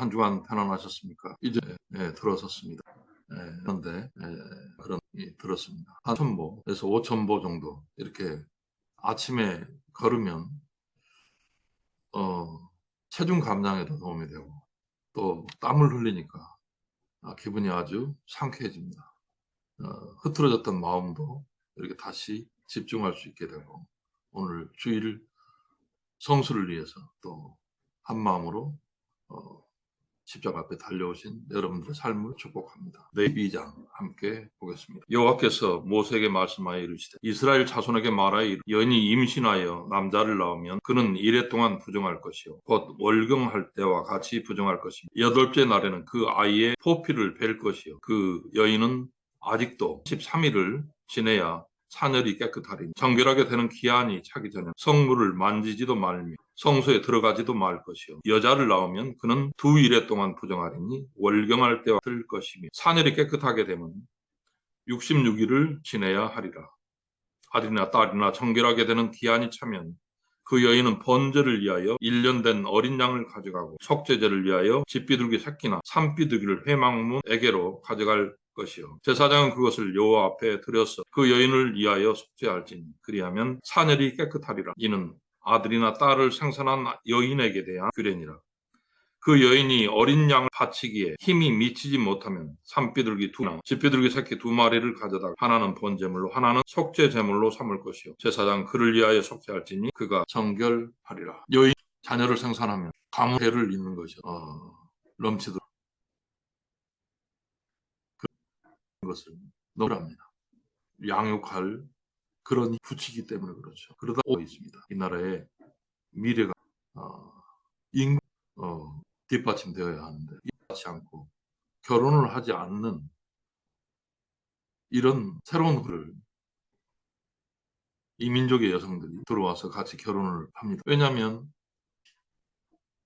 한 주간 편안하셨습니까? 이제 예, 들어섰습니다. 예, 그런데 예, 그런 이 들었습니다. 한 천보에서 오천 보 정도 이렇게 아침에 걸으면 어, 체중 감량에도 도움이 되고 또 땀을 흘리니까 아, 기분이 아주 상쾌해집니다. 어, 흐트러졌던 마음도 이렇게 다시 집중할 수 있게 되고 오늘 주일 성수를 위해서 또 한 마음으로 어, 십자가 앞에 달려오신 여러분들의 삶을 축복합니다. 레위장 함께 보겠습니다. 여호와께서 모세에게 말씀하여 이르시되 이스라엘 자손에게 말하여 여인이 임신하여 남자를 낳으면 그는 이래 동안 부정할 것이요 곧 월경할 때와 같이 부정할 것이며 여덟째 날에는 그 아이의 포피를 벨 것이요 그 여인은 아직도 13일을 지내야 사늘이 깨끗하리니 정결하게 되는 기한이 차기 전에 성물을 만지지도 말며 성소에 들어가지도 말 것이요. 여자를 낳으면 그는 두 일에 동안 부정하리니 월경할 때와 들 것이며 사늘이 깨끗하게 되면 66일을 지내야 하리라. 아들이나 딸이나 정결하게 되는 기한이 차면 그 여인은 번제를 위하여 1년 된 어린 양을 가져가고 속죄제를 위하여 집비둘기 새끼나 산비둘기를 회망문에게로 가져갈 것이요. 제사장은 그것을 여호와 앞에 들여서 그 여인을 위하여 속죄할지니. 그리하면 사늘이 깨끗하리라. 이는 아들이나 딸을 생산한 여인에게 대한 규례니라. 그 여인이 어린 양을 바치기에 힘이 미치지 못하면 산비둘기 두 명, 집비둘기 새끼 두 마리를 가져다가 하나는 번제물로 하나는 속죄 제물로 삼을 것이요. 제사장 그를 위하여 속죄할지니 그가 정결하리라. 여인 자녀를 생산하면 가문해를 잇는 것이요. 어, 럼치도 것을 너무합니다. 양육할 그런 붙이기 때문에 그렇죠. 그러다 보고 있습니다. 이 나라의 미래가 어, 인구 어, 뒷받침되어야 하는데 이렇지 않고 결혼을 하지 않는 이런 새로운 흐를 이민족의 여성들이 들어와서 같이 결혼을 합니다. 왜냐하면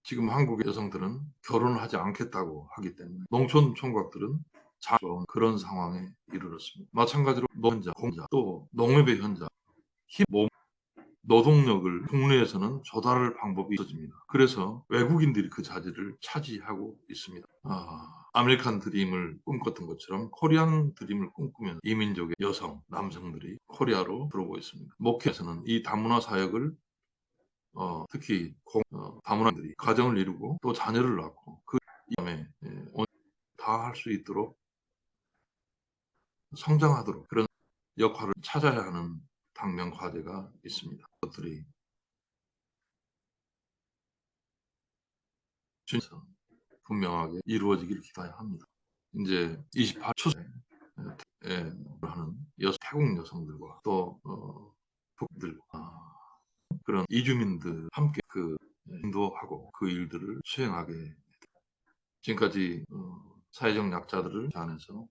지금 한국의 여성들은 결혼을 하지 않겠다고 하기 때문에 농촌 총각들은 자원 그런 상황에 이르렀습니다. 마찬가지로 노동자, 공자, 또 농업의 현자, 힘, 몸, 노동력을 국내에서는 조달할 방법이 있어집니다. 그래서 외국인들이 그 자리를 차지하고 있습니다. 아, 아메리칸 드림을 꿈꿨던 것처럼 코리안 드림을 꿈꾸면 이민족의 여성, 남성들이 코리아로 들어오고 있습니다. 목회에서는 이 다문화 사역을 어, 특히 공, 어, 다문화들이 가정을 이루고 또 자녀를 낳고 그 다음에 예, 다할 수 있도록 성장하도록 그런 역할을 찾아야 하는 당면 과제가 있습니다. 그것들이 주에서 분명하게 이루어지기를 기대해야 합니다. 이제 28초에 하는 여성, 태국 여성들과 또 어, 북들과 아, 그런 이주민들 함께 그 인도하고 그 일들을 수행하게 지금까지 어, 사회적 약자들을 안에서 참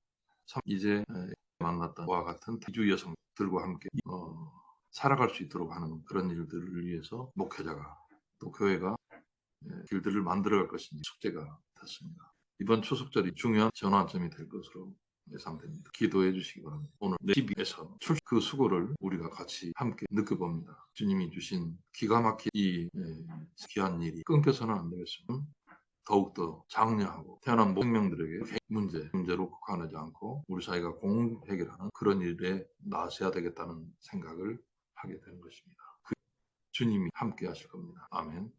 이제 만났다와 같은 대주 여성들과 함께 어, 살아갈 수 있도록 하는 그런 일들을 위해서 목회자가 또 교회가 길들을 만들어갈 것인지 숙제가 됐습니다. 이번 추석절이 중요한 전환점이 될 것으로 예상됩니다. 기도해 주시기 바랍니다. 오늘 TV에서 그 수고를 우리가 같이 함께 느껴봅니다. 주님이 주신 기가 막힌 이 귀한 일이 끊겨서는 안 되겠습니다. 더욱더 장려하고 태어난 생명들에게 문제, 문제로 국한하지 않고 우리 사회가 공 해결하는 그런 일에 나서야 되겠다는 생각을 하게 되는 것입니다. 그 주님이 함께 하실 겁니다. 아멘.